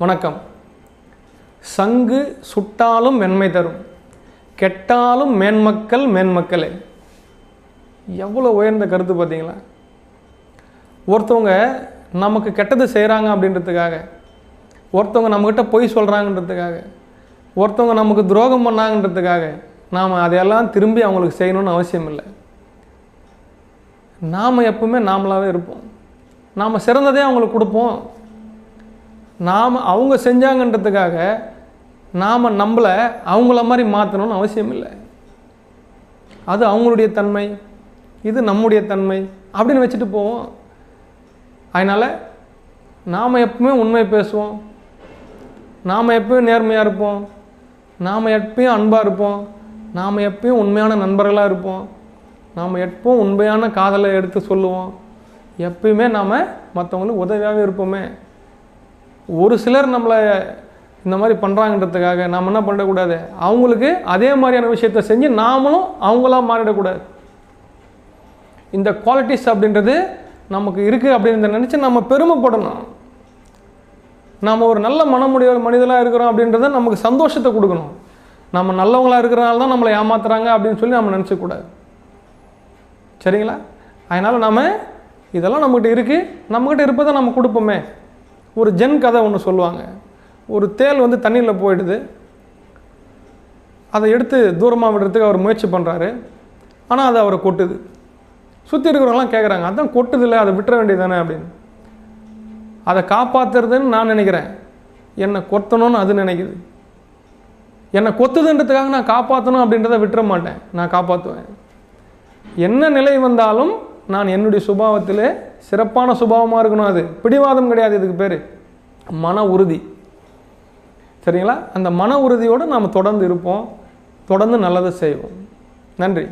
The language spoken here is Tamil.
வணக்கம். சங்கு சுட்டாலும் மென்மை தரும் கெட்டாலும் மேன்மக்கள் மேன்மக்களே. எவ்வளோ உயர்ந்த கருத்து பார்த்தீங்களா? ஒருத்தவங்க நமக்கு கெட்டது செய்கிறாங்க அப்படின்றதுக்காக ஒருத்தவங்க நம்மக்கிட்ட பொய் சொல்கிறாங்கன்றதுக்காக ஒருத்தவங்க நமக்கு துரோகம் பண்ணாங்கன்றதுக்காக நாம் அதையெல்லாம் திரும்பி அவங்களுக்கு செய்யணும்னு அவசியம் இல்லை. நாம் எப்பவுமே நாமளாகவே இருப்போம். நாம் சிறந்ததே அவங்களுக்கு கொடுப்போம். நாம் அவங்க செஞ்சாங்கன்றதுக்காக நாம் நம்மளை அவங்கள மாதிரி மாற்றணும்னு அவசியம் இல்லை. அது அவங்களுடைய தன்மை இது நம்முடைய தன்மை அப்படின்னு வச்சுட்டு போவோம். அதனால் நாம் எப்பவுமே உண்மை பேசுவோம். நாம் எப்பயும் நேர்மையாக இருப்போம். நாம் எப்பயும் அன்பாக இருப்போம். நாம் எப்பயும் உண்மையான நண்பர்களாக இருப்போம். நாம் எப்பவும் உண்மையான காதலை எடுத்து சொல்லுவோம். எப்பயுமே நாம் மற்றவங்களுக்கு உதவியாகவே இருப்போமே. ஒரு சிலர் நம்மளை இந்த மாதிரி பண்ணுறாங்கன்றதுக்காக நாம் என்ன பண்ணக்கூடாது? அவங்களுக்கு அதே மாதிரியான விஷயத்த செஞ்சு நாமளும் அவங்களா மாறிடக்கூடாது. இந்த குவாலிட்டிஸ் அப்படின்றது நமக்கு இருக்குது அப்படின்னு நினச்சி நம்ம பெருமைப்படணும். நாம் ஒரு நல்ல மனமுடைய மனிதனாக இருக்கிறோம் அப்படின்றத நமக்கு சந்தோஷத்தை கொடுக்கணும். நம்ம நல்லவங்களாக இருக்கிறனால தான் நம்மளை ஏமாத்துறாங்க அப்படின்னு சொல்லி நம்ம நினச்சக்கூடாது. சரிங்களா? அதனால் நாம் இதெல்லாம் நம்மகிட்ட இருக்குது நம்மக்கிட்ட இருப்பதை நம்ம கொடுப்போமே. ஒரு ஜென் கதை ஒன்று சொல்லுவாங்க. ஒரு தேல் வந்து தண்ணியில் போயிடுது. அதை எடுத்து தூரமாக விடுறதுக்கு அவர் முயற்சி பண்ணுறாரு ஆனால் அது அவரை கொட்டுது. சுற்றி இருக்கிறவங்களாம் கேட்குறாங்க அதான் கொட்டுதில்லை அதை விட்டுற வேண்டியதானே அப்படின்னு. அதை காப்பாற்றுறதுன்னு நான் நினைக்கிறேன். என்னை கொத்தணும்னு அது நினைக்குது. என்னை கொத்துதுன்றதுக்காக நான் காப்பாற்றணும் அப்படின்றத விட்டுற மாட்டேன். நான் காப்பாற்றுவேன் என்ன நிலை வந்தாலும் நான் என்னுடைய சுபாவத்தில் சிறப்பான சுபாவமாக இருக்கணும் அது. பிடிவாதம் கிடையாது இதுக்கு பேர். மன உறுதி. சரிங்களா? அந்த மன உறுதியோடு நாம் தொடர்ந்து இருப்போம். தொடர்ந்து நல்லதை செய்வோம். நன்றி.